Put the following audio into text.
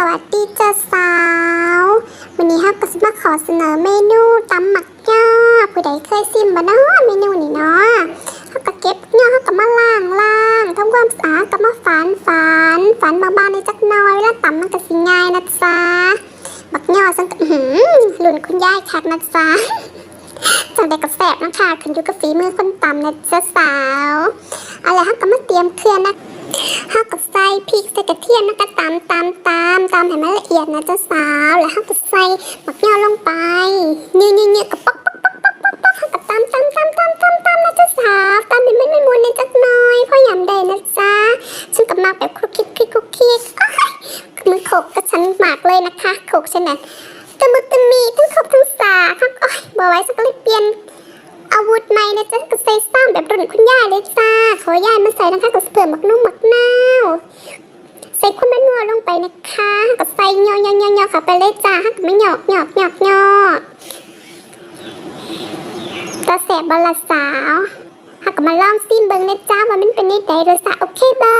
สวัสดีจ้าสาว วันนี้ฮักก็จะมาขอเสนอเมนูตำหมักย่อผู้ใดเคยซิมบ่เนาะเมนูนี้เนาะฮักก็เก็บย่อฮักก็มาล้างล้างทำความสะอาดก็มาฝานฝานฝานบางๆในจักน่อยเวลาตำมันก็สิง่ายนะจ๊ะบักย่อสังกะอื้อหือหลุนคุณยายคักนะจ๊ะจังได้กระแสบนะคะขึ้นอยู่กับฝีมือคนตำนะจ๊ะสาวอะไรฮักก็มาเตรียมเครื่องนะ ห้าก็ใส่พริกใส่กระเทียมแล้วก็ตำตำตำตำให้มันละเอียดนะเจ้าสาวแล้วห้าก็ใส่มะเขือลงไปเนื้อเนื้อเนื้อกระป๊อกป๊อกป๊อกป๊อกป๊อกป๊อกห้าก็ตำตำตำตำตำตำนะเจ้าสาวตำให้มันไม่มุนในจักหน่อยพ่อยำได้นะจ๊ะฉันก็มาแบบคลุกคลิกคลิกคลุกคลิกมือโขกกับฉันหมากเลยนะคะโขกฉันนั้นตะมุตะมีทั้งขบทั้งสาครับโอ้ยบอกไว้สักเลยเปลี่ยน อาวุธใหม่นะจ๊ะก็ใส่ ซ้ำแบบรุ่นคุณย่าเลยจ้า ขอย่ามาใส่นะคะกับเสริมหมักนุ่มหมักนาวใส่ความนัวลงไปนะคะก็ใส่ยอยอยอค่ะไปเลยจ้าก็ไม่หยอกหยอกหยอกหยอกตาแสบบลาสาวหักมาลองซิมเบิ้งนะจ้าว่ามันเป็นยังไงรสชาโอเคบ้า